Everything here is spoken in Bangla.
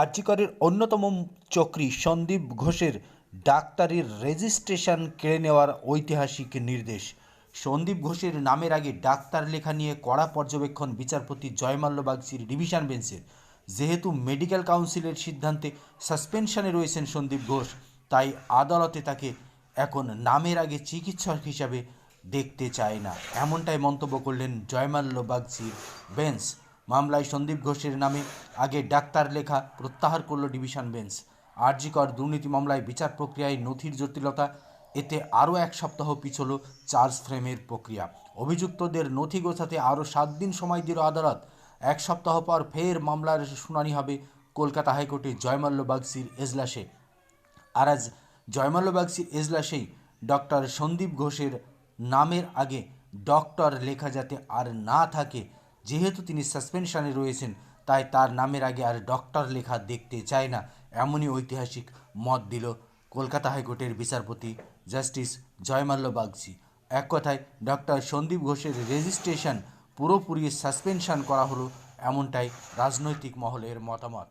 আরজিকরের অন্যতম চক্রী সন্দীপ ঘোষের ডাক্তারির রেজিস্ট্রেশন কেড়ে নেওয়ার ঐতিহাসিক নির্দেশ। সন্দীপ ঘোষের নামের আগে ডাক্তার লেখা নিয়ে কড়া পর্যবেক্ষণ বিচারপতি জয়মাল্য বাগচির ডিভিশন বেঞ্চের। যেহেতু মেডিকেল কাউন্সিলের সিদ্ধান্তে সাসপেনশনে রয়েছেন সন্দীপ ঘোষ, তাই আদালতে তাকে এখন নামের আগে চিকিৎসক হিসাবে দেখতে চায় না। এমনটাই মন্তব্য করলেন জয়মাল্য বাগচির বেঞ্চ। মামলায় সন্দীপ ঘোষের নামে আগে ডাক্তার লেখা প্রত্যাহার করল ডিভিশন বেঞ্চ। আরজিকর দুর্নীতি মামলায় বিচার প্রক্রিয়ায় নথির জটিলতা, এতে আরও এক সপ্তাহ পিছল চার্জ ফ্রেমের প্রক্রিয়া। অভিযুক্তদের নথি গোছাতে আরও সাত দিন সময় দিল আদালত। এক সপ্তাহ পর ফের মামলার শুনানি হবে কলকাতা হাইকোর্টে জয়মাল্য বাগসির এজলাসে। আর আজ জয়মাল্য বাগসির এজলাসেই ডক্টর সন্দীপ ঘোষের নামের আগে ডক্টর লেখা যাতে আর না থাকে যেহেতু তিনি সাসপেনশানে রয়েছেন, তাই তার নামের আগে আর ডক্টর লেখা দেখতে চায় না, এমনই ঐতিহাসিক মত দিল কলকাতা হাইকোর্টের বিচারপতি জাস্টিস জয়মাল্য বাগজি এক কথায়, ডক্টর সন্দীপ ঘোষের রেজিস্ট্রেশন পুরোপুরি সাসপেনশন করা হলো এমনটাই রাজনৈতিক মহলের মতামত।